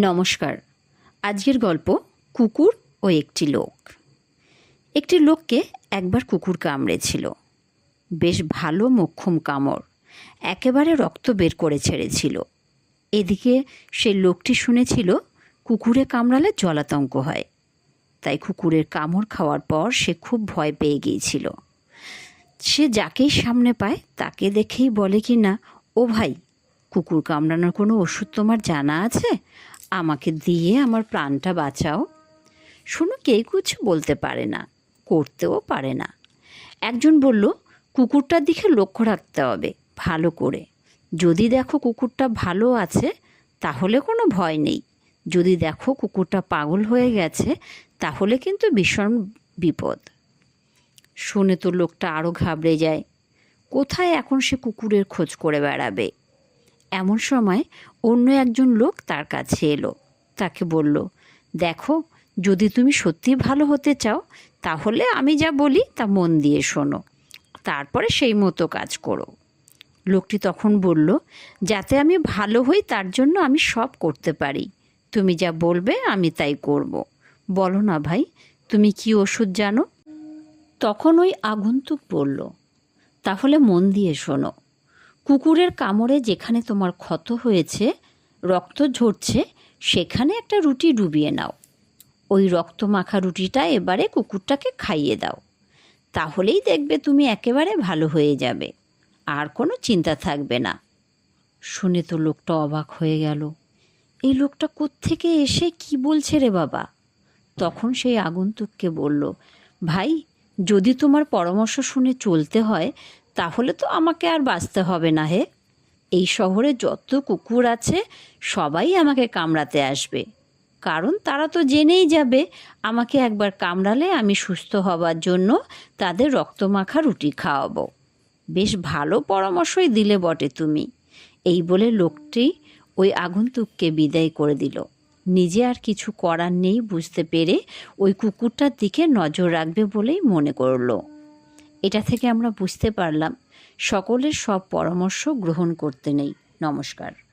নমস্কার। আজকের গল্প কুকুর ও একটি লোক। একটি লোককে একবার কুকুর কামড়েছিল। বেশ ভালো মোক্ষম কামড়, একেবারে রক্ত বের করে ছেড়েছিল। এদিকে সে লোকটি শুনেছিল কুকুরে কামড়ালে জলাতঙ্ক হয়। তাই কুকুরের কামড় খাওয়ার পর সে খুব ভয় পেয়ে গিয়েছিল। সে যাকেই সামনে পায় তাকে দেখেই বলে কি না ও ভাই, কুকুর কামড়ানোর কোনো ওষুধ তোমার জানা আছে? আমাকে দিয়ে আমার প্রাণটা বাঁচাও। শুনো, কেউ কিছু বলতে পারে না, করতেও পারে না। একজন বলল, কুকুরটার দিকে লক্ষ্য রাখতে হবে, ভালো করে। যদি দেখো কুকুরটা ভালো আছে, তাহলে কোনো ভয় নেই। যদি দেখো কুকুরটা পাগল হয়ে গেছে, তাহলে কিন্তু ভীষণ বিপদ। শুনে তো লোকটা আরও ঘাবড়ে যায়। কোথায় এখন সে কুকুরের খোঁজ করে বেড়াবে? এমন সময় অন্য একজন লোক তার কাছে এলো। তাকে বলল, দেখো, যদি তুমি সত্যি ভালো হতে চাও, তাহলে আমি যা বলি তা মন দিয়ে শোনো। তারপরে সেই মতো কাজ করো। লোকটি তখন বলল, যাতে আমি ভালো হই, তার জন্য আমি সব করতে পারি। তুমি যা বলবে, আমি তাই করব। বলো না ভাই, তুমি কি ওষুধ জানো? তখন ওই আগন্তুক বলল, তাহলে মন দিয়ে শোনো। কুকুরের কামড়ে যেখানে তোমার ক্ষত হয়েছে, রক্ত ঝরছে, সেখানে একটা রুটি ডুবিয়ে নাও। ওই রক্ত মাখা রুটিটা এবারে কুকুরটাকে খাইয়ে দাও। তাহলেই দেখবে তুমি একেবারে ভালো হয়ে যাবে। আর কোনো চিন্তা থাকবে না। শুনে তো লোকটা অবাক হয়ে গেল। এই লোকটা কোত্থেকে এসে কি বলছে রে বাবা? তখন সেই আগন্তুককে বলল, ভাই, যদি তোমার পরামর্শ শুনে চলতে হয় তাহলে তো আমাকে আর বাঁচতে হবে না হে। এই শহরে যত কুকুর আছে, সবাই আমাকে কামড়াতে আসবে। কারণ তারা তো জেনেই যাবে, আমাকে একবার কামড়ালে আমি সুস্থ হবার জন্য তাদের রক্তমাখা রুটি খাওয়াবো। বেশ ভালো পরামর্শই দিলে বটে তুমি। এই বলে লোকটি ওই আগন্তুককে বিদায় করে দিল। নিজে আর কিছু করার নেই বুঝতে পেরে ওই কুকুরটার দিকে নজর রাখবে বলেই মনে করল। এটা থেকে আমরা বুঝতে পারলাম সকলের সব পরামর্শ গ্রহণ করতে নেই। নমস্কার।